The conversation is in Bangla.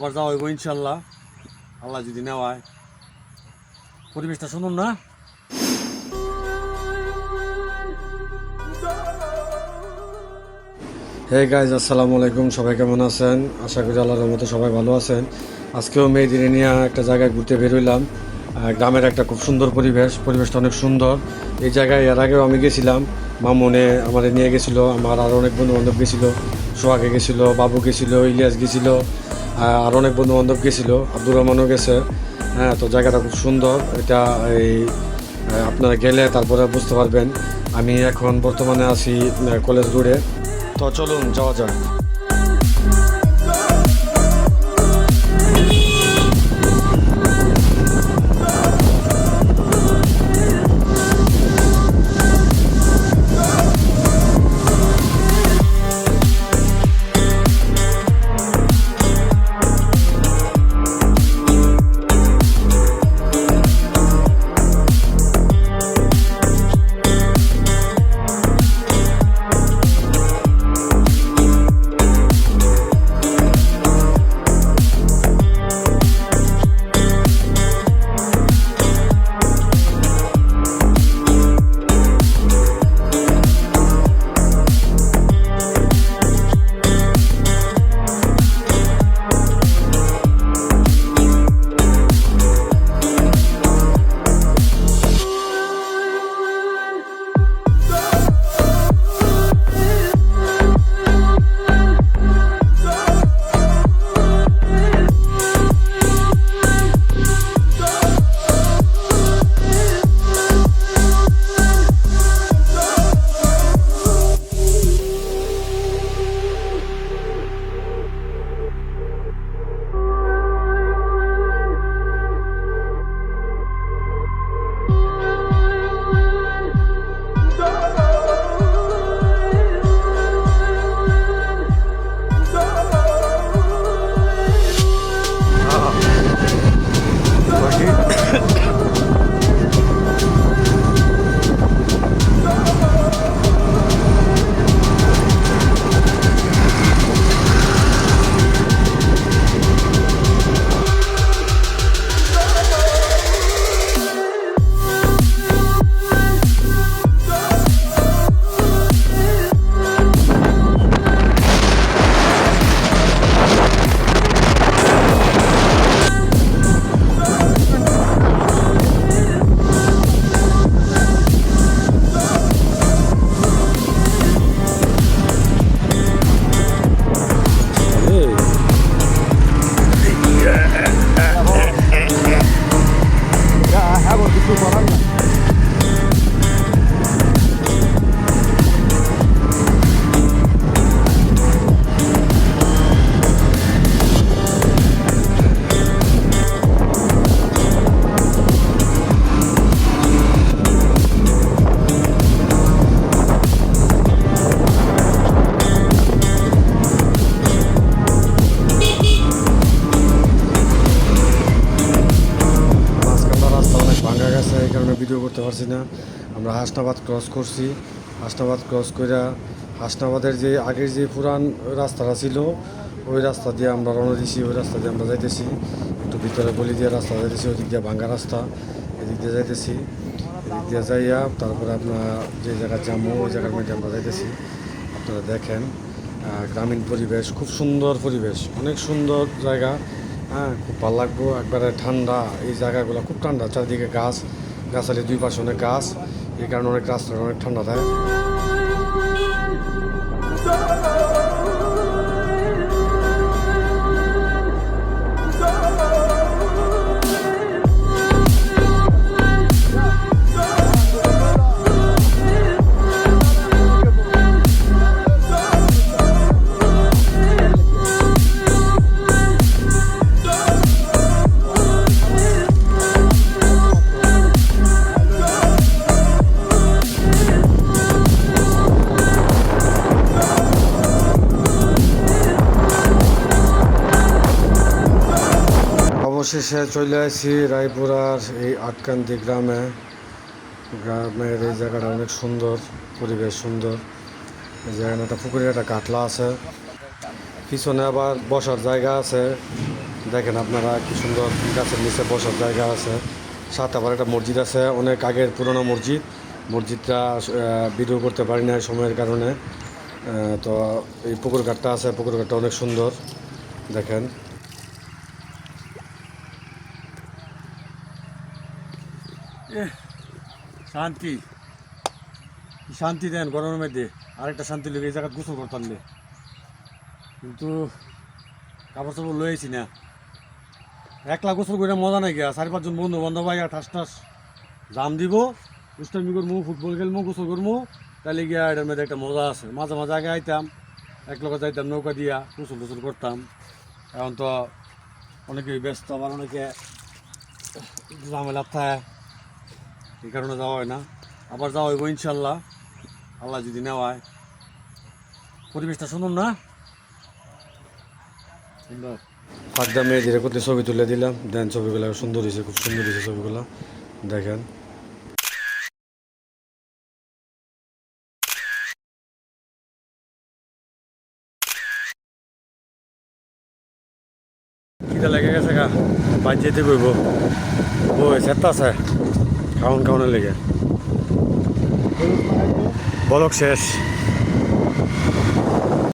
আবার যাওয়া হইব ইনশাল্লাহ। আল্লাহ যদি নেওয়ায় পরিবেশটা শুনুন না? হে গাইজ, আসসালামু আলাইকুম। সবাই কেমন আছেন? আশা করি আল্লাহর মতো সবাই ভালো আছেন। আজকেও মেয়েদিনে নিয়ে একটা জায়গায় ঘুরতে বেরোইলাম গ্রামের একটা খুব সুন্দর পরিবেশ। পরিবেশটা অনেক সুন্দর। এই জায়গায় এর আগেও আমি গেছিলাম। মামুনে আমার নিয়ে গেছিল। আমার আরও অনেক বন্ধু বান্ধব গেছিল। সোহাগে গেছিল, বাবু গেছিল, ইলিয়াস গেছিল। আর অনেক বন্ধু বান্ধব গেছিল। আব্দুর রহমানও গেছে। হ্যাঁ তো জায়গাটা খুব সুন্দর। এটা এই আপনারা গেলে তারপরে বুঝতে পারবেন। আমি এখন বর্তমানে আছি কলেজ রোডে। তো চলুন, যাওয়া যাক। পারছি না। আমরা হাসনাবাদ ক্রস করছি। হাসনাবাদ ক্রস করে হাসনাবাদের যে আগের যে পুরান রাস্তাটা ছিল, ওই রাস্তা দিয়ে আমরা রওনা দিছি, ওই রাস্তা দিয়ে আমরা যাইতেছি। একটু ভিতরে গলি দিয়ে রাস্তা যাইতেছি ওই দিক দিয়ে ভাঙ্গা রাস্তা, এদিক দিয়ে যাইতেছি। এদিক দিয়ে যাইয়া তারপরে আপনার যে জায়গায় যাব ওই জায়গার মধ্যে আমরা যাইতেছি। আপনারা দেখেন গ্রামীণ পরিবেশ, খুব সুন্দর পরিবেশ, অনেক সুন্দর জায়গা। হ্যাঁ খুব ভালো লাগবো। একবারে ঠান্ডা, এই জায়গাগুলো খুব ঠান্ডা, চারদিকে গাছ। গাছালি দুই পাশে অনেক গাছ এই কারণে অনেক রাস্তাটা অনেক ঠান্ডা থাকে। অবশেষে চলে আসি, রায়পুরার এই আটকান্তি গ্রামে। গ্রামের এই জায়গাটা অনেক সুন্দর, পরিবেশ সুন্দর। এই জায়গায় একটা পুকুরের একটা কাটলা আছে। পিছনে আবার বসার জায়গা আছে। দেখেন আপনারা কি সুন্দর গাছের নিচে বসার জায়গা আছে। সাথে আবার একটা মসজিদ আছে, অনেক আগের পুরনো মসজিদ। মসজিদটা ভিডিও করতে পারি না সময়ের কারণে। তো এই পুকুর ঘাটটা আছে, পুকুর ঘাটটা অনেক সুন্দর। দেখেন। শান্তি। শান্তি দেন গরমের মধ্যে? আরেকটা শান্তি লেগে এই জায়গায় গোসল করতাম। কিন্তু কাপড় চাপড় লয়েছি না। একলা গোসল করে মজা নাই গিয়া। চারি পাঁচজন বন্ধু বান্ধব ভাই ঠাস ঠাস জাম দিব। দুষ্টামি করব ফুটবল খেলব গোসল করব তাহলে গিয়া এটার মধ্যে একটা মজা আছে। মাঝে মাঝে আগে আইতাম, এক লোক যাইতাম নৌকা দিয়া, গোসল গোসল করতাম। এখন তো অনেকে ব্যস্ত, আবার অনেকে ঝামেলা থাকে। এই কারণে যাওয়া হয় না। আবার যাওয়া হইব ইনশাল্লাহ। আল্লাহ যদি নেওয়ায়। পরিবেশটা সুন্দর না? সুন্দর। ফাঁকদা মেয়েদের করতে ছবি তুলে দিলাম। দেন ছবিগুলো সুন্দর হয়েছে খুব সুন্দর হয়েছে ছবিগুলো। দেখেন। লেগে গেছে গা। বাইর যেতে কইব। ওই সেটা আছে খাওন খাওয়ানোর লেগে বলক শেষ।